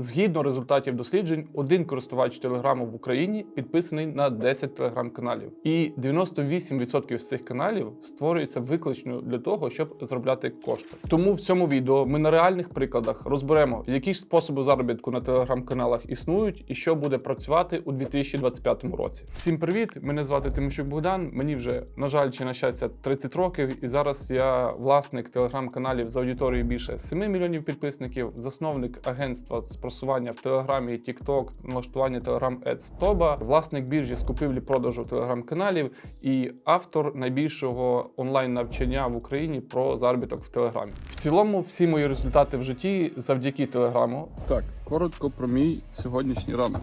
Згідно результатів досліджень, один користувач Телеграму в Україні підписаний на 10 телеграм-каналів, і 98% з цих каналів створюються виключно для того, щоб заробляти кошти. Тому в цьому відео ми на реальних прикладах розберемо, які ж способи заробітку на телеграм-каналах існують і що буде працювати у 2025 році. Всім привіт! Мене звати Тимощук Богдан. Мені вже на жаль чи на щастя 30 років, і зараз я власник телеграм-каналів з аудиторією більше 7 мільйонів підписників, засновник агентства з просування в Телеграмі, TikTok, налаштування Telegram Ads Тоба, власник біржі з купівлі-продажу телеграм-каналів і автор найбільшого онлайн-навчання в Україні про заробіток в Телеграмі. В цілому, всі мої результати в житті завдяки Телеграму. Так, коротко про мій сьогоднішній ранок.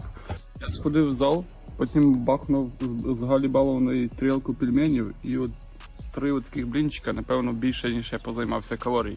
Я сходив в зал, потім бахнув з, галібаловної трілку пельменів і от три таких блінчика, напевно, більше, ніж я позаймався калорій.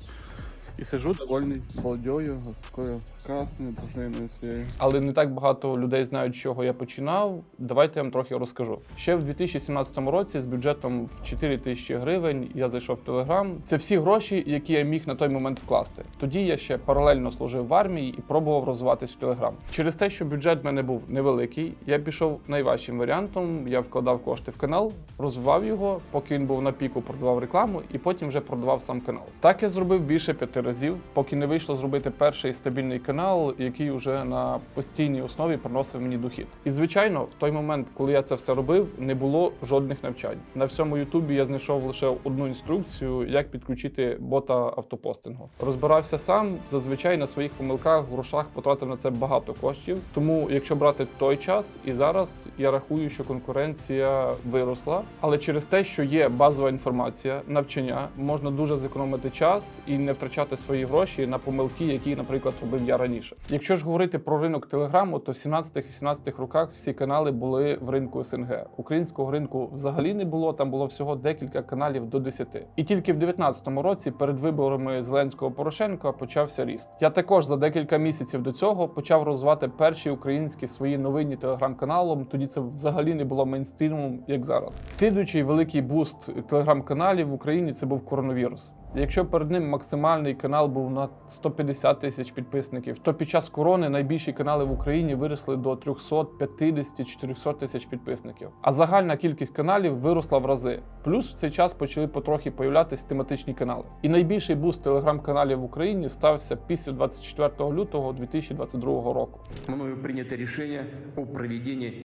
І сижу довольний балдьою з такою красною дружиною своєю. Але не так багато людей знають, чого я починав. Давайте я вам трохи розкажу. Ще в 2017 році з бюджетом в 4 тисячі гривень я зайшов в Телеграм. Це всі гроші, які я міг на той момент вкласти. Тоді я ще паралельно служив в армії і пробував розвиватись в Телеграм. Через те, що бюджет в мене був невеликий, я пішов найважчим варіантом. Я вкладав кошти в канал, розвивав його, поки він був на піку, продавав рекламу, і потім вже продавав сам канал. Так я зробив більше п'яти разів, поки не вийшло зробити перший стабільний канал, який вже на постійній основі приносив мені дохід. І звичайно, в той момент, коли я це все робив, не було жодних навчань. На всьому Ютубі я знайшов лише одну інструкцію, як підключити бота автопостингу. Розбирався сам. Зазвичай на своїх помилках, грошах потратив на це багато коштів. Тому, якщо брати той час і зараз, я рахую, що конкуренція виросла, але через те, що є базова інформація, навчання, можна дуже зекономити час і не втрачати свої гроші на помилки, які, наприклад, робив я раніше. Якщо ж говорити про ринок телеграму, то в 17-18 роках всі канали були в ринку СНГ. Українського ринку взагалі не було. Там було всього декілька каналів до 10. І тільки в 19-му році, перед виборами Зеленського Порошенка, почався ріст. Я також за декілька місяців до цього почав розвивати перші українські свої новинні телеграм-каналом. Тоді це взагалі не було мейнстрімом, як зараз. Слідуючий великий буст телеграм-каналів в Україні це був коронавірус. Якщо перед ним максимальний канал був на 150 тисяч підписників, то під час корони найбільші канали в Україні виросли до 350-400 тисяч підписників. А загальна кількість каналів виросла в рази. Плюс в цей час почали потрохи появлятися тематичні канали. І найбільший буст телеграм-каналів в Україні стався після 24 лютого 2022 року. Мною принято решение о проведении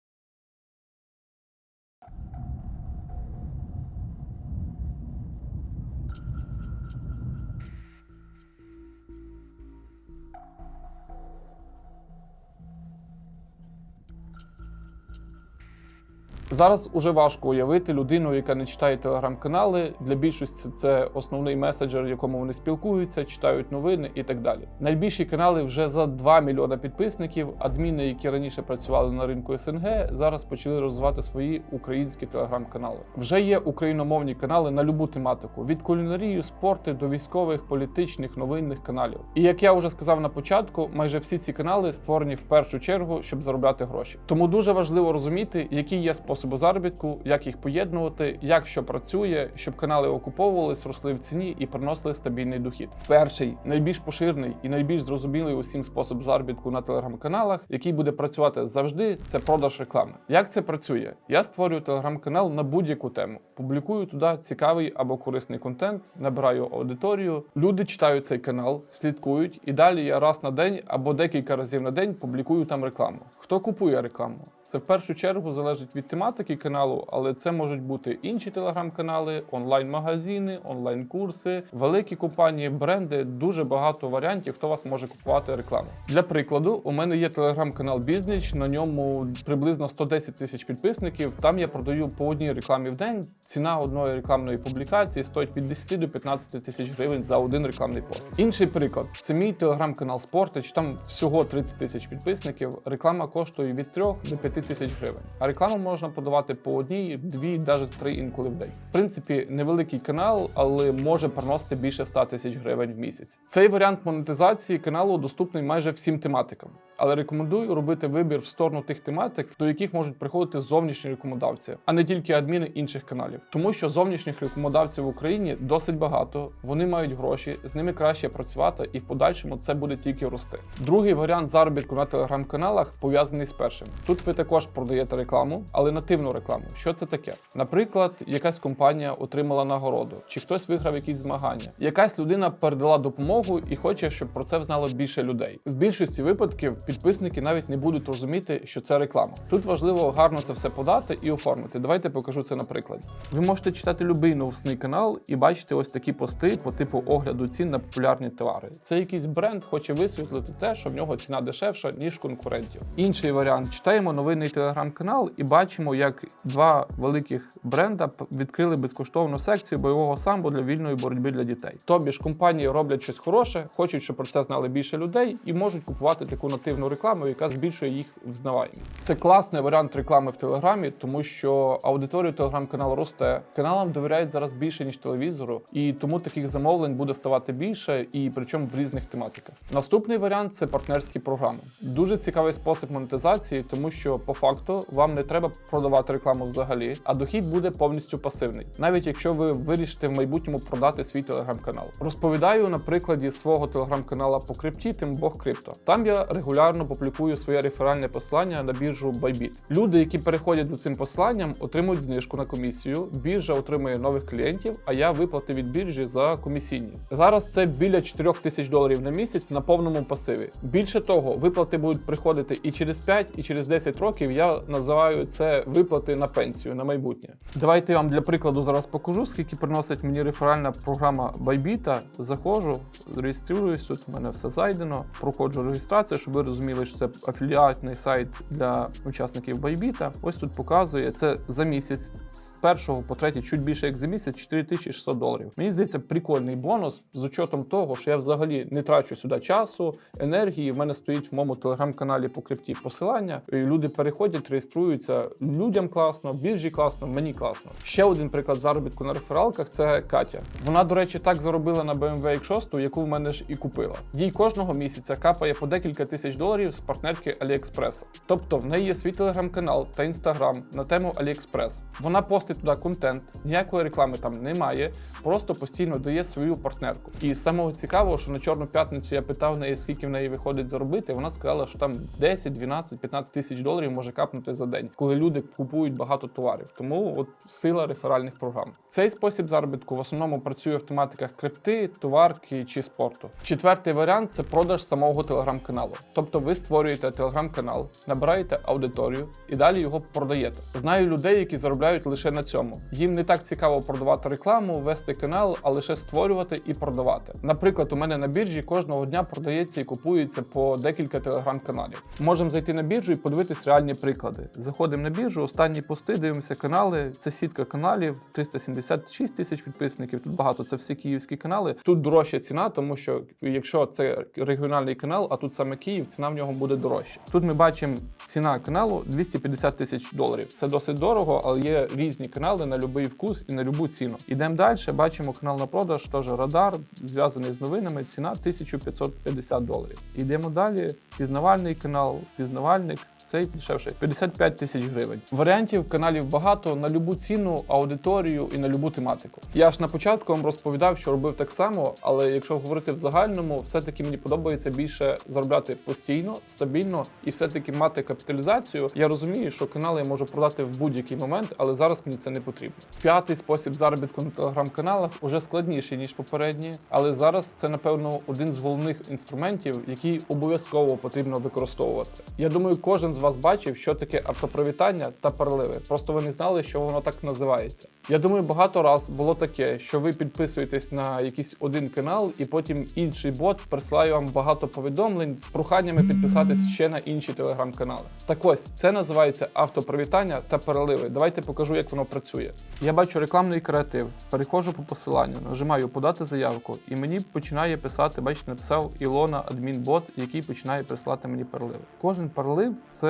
Зараз уже важко уявити людину, яка не читає телеграм-канали. Для більшості це основний меседжер, в якому вони спілкуються, читають новини і так далі. Найбільші канали вже за 2 мільйона підписників. Адміни, які раніше працювали на ринку СНГ, зараз почали розвивати свої українські телеграм-канали. Вже є україномовні канали на любу тематику: від кулінарії, спорту до військових, політичних, новинних каналів. І як я вже сказав на початку, майже всі ці канали створені в першу чергу, щоб заробляти гроші. Тому дуже важливо розуміти, які є способи заробітку, як їх поєднувати, як що працює, щоб канали окуповувались, росли в ціні і приносили стабільний дохід. Перший найбільш поширений і найбільш зрозумілий усім спосіб заробітку на телеграм-каналах, який буде працювати завжди, це продаж реклами. Як це працює? Я створюю телеграм-канал на будь-яку тему, публікую туди цікавий або корисний контент, набираю аудиторію. Люди читають цей канал, слідкують, і далі я раз на день або декілька разів на день публікую там рекламу. Хто купує рекламу? Це в першу чергу залежить від тематики каналу, але це можуть бути інші телеграм-канали, онлайн-магазини, онлайн-курси, великі компанії, бренди. Дуже багато варіантів, хто вас може купувати рекламу. Для прикладу, у мене є телеграм-канал Бізнич. На ньому приблизно 110 тисяч підписників. Там я продаю по одній рекламі в день. Ціна одної рекламної публікації стоїть від 10 до 15 тисяч гривень за один рекламний пост. Інший приклад це мій телеграм-канал Спортич. Там всього 30 тисяч підписників. Реклама коштує від 3 до 5 тисяч гривень. А рекламу можна продавати по одній, дві, навіть три інколи в день. В принципі, невеликий канал, але може приносити більше 100 тисяч гривень в місяць. Цей варіант монетизації каналу доступний майже всім тематикам, але рекомендую робити вибір в сторону тих тематик, до яких можуть приходити зовнішні рекомендавці, а не тільки адміни інших каналів. Тому що зовнішніх рекомендавців в Україні досить багато, вони мають гроші, з ними краще працювати, і в подальшому це буде тільки рости. Другий варіант заробітку на телеграм-каналах пов'язаний з першим. Тут ви також продаєте рекламу, але нативну рекламу. Що це таке? Наприклад, якась компанія отримала нагороду, чи хтось виграв якісь змагання. Якась людина передала допомогу і хоче, щоб про це знало більше людей. В більшості випадків підписники навіть не будуть розуміти, що це реклама. Тут важливо гарно це все подати і оформити. Давайте покажу це на прикладі. Ви можете читати будь-який новосний канал і бачити ось такі пости по типу огляду цін на популярні товари. Це якийсь бренд хоче висвітлити те, що в нього ціна дешевша ніж конкурентів. Інший варіант: читаємо новинний телеграм-канал і бачимо, як два великих бренда відкрили безкоштовну секцію бойового самбо для вільної боротьби для дітей. Тобі ж компанії роблять щось хороше, хочуть, щоб про це знали більше людей, і можуть купувати таку нативну рекламу, яка збільшує їх взнаваємість. Це класний варіант реклами в телеграмі, тому що аудиторія телеграм-каналу росте. Каналам довіряють зараз більше ніж телевізору, і тому таких замовлень буде ставати більше, і причому в різних тематиках. Наступний варіант це партнерські програми. Дуже цікавий спосіб монетизації, тому що по факту вам не треба продавати рекламу взагалі, а дохід буде повністю пасивний, навіть якщо ви вирішите в майбутньому продати свій телеграм-канал. Розповідаю на прикладі свого телеграм-канала по крипті, тим Бог Крипто. Там я регулярно публікую своє реферальне послання на біржу Bybit. Люди, які переходять за цим посланням, отримують знижку на комісію. Біржа отримує нових клієнтів, а я виплати від біржі за комісійні. Зараз це біля 4 тисяч доларів на місяць на повному пасиві. Більше того, виплати будуть приходити і через 5, і через 10 років. Я називаю це виплати на пенсію на майбутнє. Давайте я вам для прикладу зараз покажу, скільки приносить мені реферальна програма Bybit. Заходжу, реєструюсь. Тут в мене все зайдено. Проходжу реєстрацію, щоб ви розуміли, що це афіліатний сайт для учасників Bybit. Ось тут показує це за місяць з першого по третій, чуть більше як за місяць, 4600 доларів. Мені здається, прикольний бонус з учетом того, що я взагалі не трачу сюди часу, енергії. В мене стоїть в моєму телеграм-каналі по крипті посилання. І люди переходять, реєструються. Людям класно, біржі класно, мені класно. Ще один приклад заробітку на рефералках це Катя. Вона, до речі, так заробила на BMW X6, яку в мене ж і купила. Їй кожного місяця капає по декілька тисяч доларів з партнерки AliExpress. Тобто в неї є свій телеграм-канал та інстаграм на тему AliExpress. Вона постить туди контент, ніякої реклами там немає, просто постійно дає свою партнерку. І самого цікавого, що на чорну п'ятницю я питав неї, скільки в неї виходить заробити. Вона сказала, що там 10, 12, 15 тисяч доларів може капнути за день, коли люди купують багато товарів. Тому от сила реферальних програм. Цей спосіб заробітку в основному працює в тематиках крипти, товарки чи спорту. Четвертий варіант це продаж самого телеграм-каналу. Тобто ви створюєте телеграм-канал, набираєте аудиторію і далі його продаєте. Знаю людей, які заробляють лише на цьому. Їм не так цікаво продавати рекламу, вести канал, а лише створювати і продавати. Наприклад, у мене на біржі кожного дня продається і купується по декілька телеграм-каналів. Можемо зайти на біржу і подивитись реальні приклади. Заходимо на біржу, останні пости, дивимося канали. Це сітка каналів, 376 тисяч підписників. Тут багато це всі київські канали. Тут дорожча ціна, тому що якщо це регіональний канал, а тут саме Київ, ціна в нього буде дорожча. Тут ми бачимо ціна каналу 250 тисяч доларів. Це досить дорого, але є різні канали на будь-який вкус і на будь-яку ціну. Ідемо далі. Бачимо канал на продаж, теж радар, зв'язаний з новинами. Ціна 1550 доларів. Йдемо далі. Пізнавальний канал, пізнавальник. Цей дешевший 55 тисяч гривень. Варіантів каналів багато на любу ціну, аудиторію і на любу тематику. Я ж на початку вам розповідав, що робив так само, але якщо говорити в загальному, все-таки мені подобається більше заробляти постійно, стабільно і все-таки мати капіталізацію. Я розумію, що канали я можу продати в будь-який момент, але зараз мені це не потрібно. П'ятий спосіб заробітку на телеграм-каналах уже складніший ніж попередні, але зараз це напевно один з головних інструментів, який обов'язково потрібно використовувати. Я думаю, кожен з вас бачив, що таке автопривітання та переливи. Просто ви не знали, що воно так називається. Я думаю, багато раз було таке, що ви підписуєтесь на якийсь один канал, і потім інший бот присилає вам багато повідомлень з проханнями підписатись ще на інші телеграм-канали. Так ось це називається автопривітання та переливи. Давайте покажу, як воно працює. Я бачу рекламний креатив, переходжу по посиланню, нажимаю подати заявку, і мені починає писати. Бачите, написав Ілона адмінбот, який починає присилати мені переливи. Кожен перелив це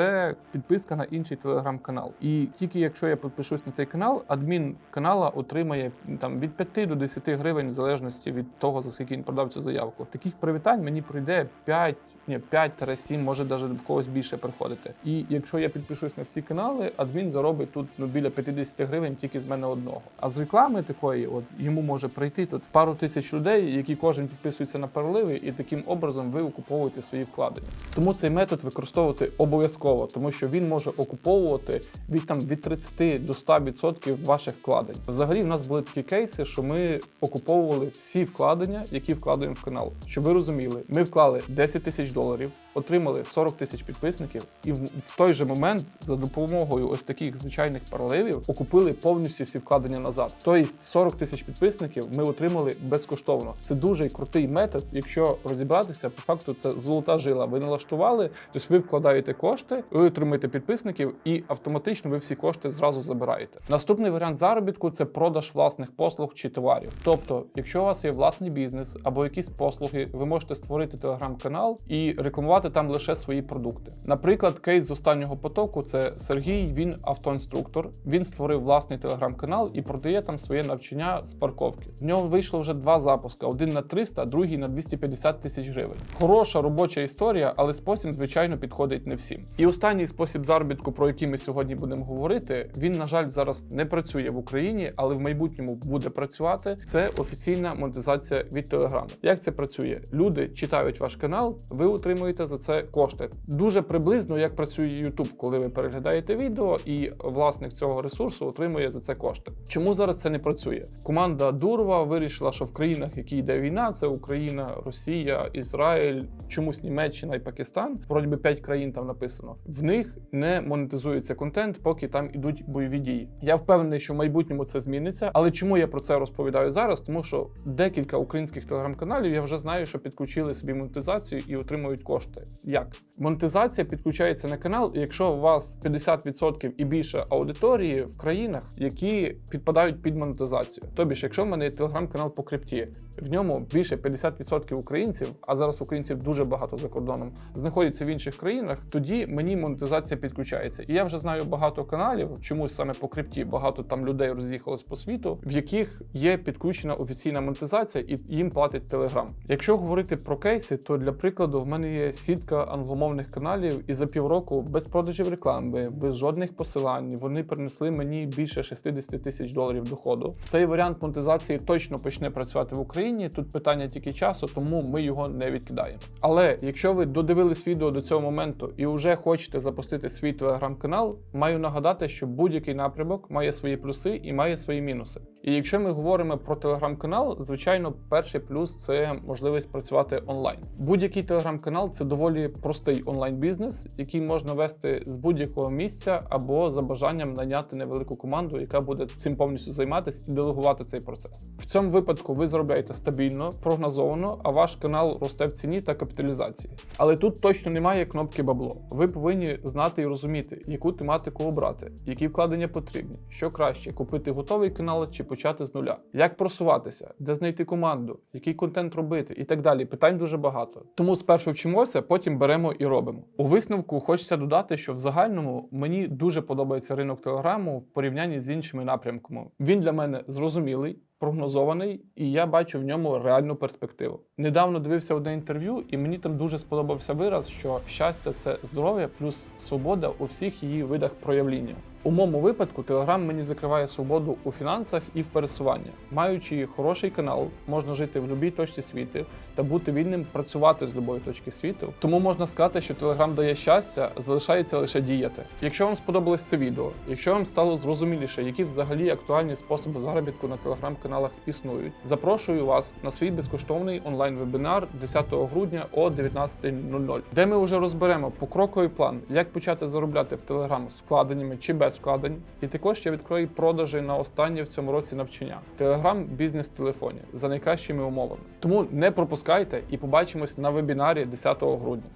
підписка на інший телеграм-канал. І тільки якщо я підпишусь на цей канал, адмін канала отримає там від 5 до 10 гривень в залежності від того, за скільки він продав цю заявку. Таких привітань мені прийде 5, ні, 5-7, може навіть в когось більше приходити. І якщо я підпишусь на всі канали, адмін заробить тут ну біля 50 гривень тільки з мене одного. А з реклами такої, от йому може прийти тут пару тисяч людей, які кожен підписується на переливи, і таким образом ви окуповуєте свої вкладення. Тому цей метод використовувати обов'язково, тому що він може окуповувати від там від 30 до 100% ваших вкладень. Взагалі, в нас були такі кейси, що ми окуповували всі вкладення, які вкладаємо в канал. Щоб ви розуміли, ми вклали 10 тисяч доларів доларів. Отримали 40 тисяч підписників, і в, той же момент за допомогою ось таких звичайних параливів окупили повністю всі вкладення назад. Тобто 40 тисяч підписників ми отримали безкоштовно. Це дуже крутий метод. Якщо розібратися, по факту це золота жила. Ви налаштували, тобто ви вкладаєте кошти, ви отримуєте підписників, і автоматично ви всі кошти зразу забираєте. Наступний варіант заробітку це продаж власних послуг чи товарів. Тобто, якщо у вас є власний бізнес або якісь послуги, ви можете створити телеграм-канал і рекламувати там лише свої продукти. Наприклад, кейс з останнього потоку це Сергій. Він автоінструктор. Він створив власний телеграм-канал і продає там своє навчання з парковки. В нього вийшло вже два запуски: один на 300, другий на 250 тисяч гривень. Хороша робоча історія, але спосіб, звичайно, підходить не всім. І останній спосіб заробітку, про який ми сьогодні будемо говорити, він, на жаль, зараз не працює в Україні, але в майбутньому буде працювати. Це офіційна монетизація від Телеграму. Як це працює? Люди читають ваш канал, ви отримуєте за це кошти. Дуже приблизно як працює YouTube, коли ви переглядаєте відео, і власник цього ресурсу отримує за це кошти. Чому зараз це не працює? Команда Дурова вирішила, що в країнах, які йде війна, це Україна, Росія, Ізраїль, чомусь Німеччина і Пакистан. Вроді би 5 країн там написано. В них не монетизується контент, поки там ідуть бойові дії. Я впевнений, що в майбутньому це зміниться. Але чому я про це розповідаю зараз? Тому що декілька українських телеграм-каналів я вже знаю, що підключили собі монетизацію і отримують кошти. Як монетизація підключається на канал, якщо у вас 50% і більше аудиторії в країнах, які підпадають під монетизацію. Тобі ж, якщо в мене є телеграм-канал по крипті, в ньому більше 50% українців, а зараз українців дуже багато за кордоном, знаходяться в інших країнах, тоді мені монетизація підключається. І я вже знаю багато каналів, чомусь саме по крипті, багато там людей роз'їхалось по світу, в яких є підключена офіційна монетизація, і їм платить Телеграм. Якщо говорити про кейси, то для прикладу в мене є сітка англомовних каналів, і за півроку без продажів реклами, без жодних посилань, вони принесли мені більше 60 тисяч доларів доходу. Цей варіант монетизації точно почне працювати в Україні. Тут питання тільки часу, тому ми його не відкидаємо. Але якщо ви додивились відео до цього моменту і вже хочете запустити свій телеграм-канал, маю нагадати, що будь-який напрямок має свої плюси і має свої мінуси. І якщо ми говоримо про телеграм-канал, звичайно, перший плюс це можливість працювати онлайн. Будь-який телеграм-канал це доволі простий онлайн-бізнес, який можна вести з будь-якого місця або за бажанням наняти невелику команду, яка буде цим повністю займатися і делегувати цей процес. В цьому випадку ви заробляєте стабільно, прогнозовано, а ваш канал росте в ціні та капіталізації. Але тут точно немає кнопки бабло. Ви повинні знати і розуміти, яку тематику обрати, які вкладення потрібні, що краще купити готовий канал чи почати з нуля, як просуватися, де знайти команду, який контент робити і так далі. Питань дуже багато. Тому спершу вчимося, потім беремо і робимо. У висновку хочеться додати, що в загальному мені дуже подобається ринок телеграму в порівнянні з іншими напрямками. Він для мене зрозумілий. Прогнозований, і я бачу в ньому реальну перспективу. Недавно дивився одне інтерв'ю, і мені там дуже сподобався вираз, що щастя це здоров'я плюс свобода у всіх її видах проявління. У моєму випадку Telegram мені закриває свободу у фінансах і в пересуванні. Маючи хороший канал, можна жити в будь-якій точці світу та бути вільним працювати з будь-якої точки світу. Тому можна сказати, що Telegram дає щастя, залишається лише діяти. Якщо вам сподобалось це відео, якщо вам стало зрозуміліше, які взагалі актуальні способи заробітку на телеграм-каналах існують, запрошую вас на свій безкоштовний онлайн-вебінар 10 грудня о 19.00, де ми вже розберемо покроковий план, як почати заробляти в Telegram з вкладеннями чи без вкладень. І також я відкрою продажі на останнє в цьому році навчання Telegram бізнес телефоні за найкращими умовами. Тому не пропускайте і побачимось на вебінарі 10 грудня.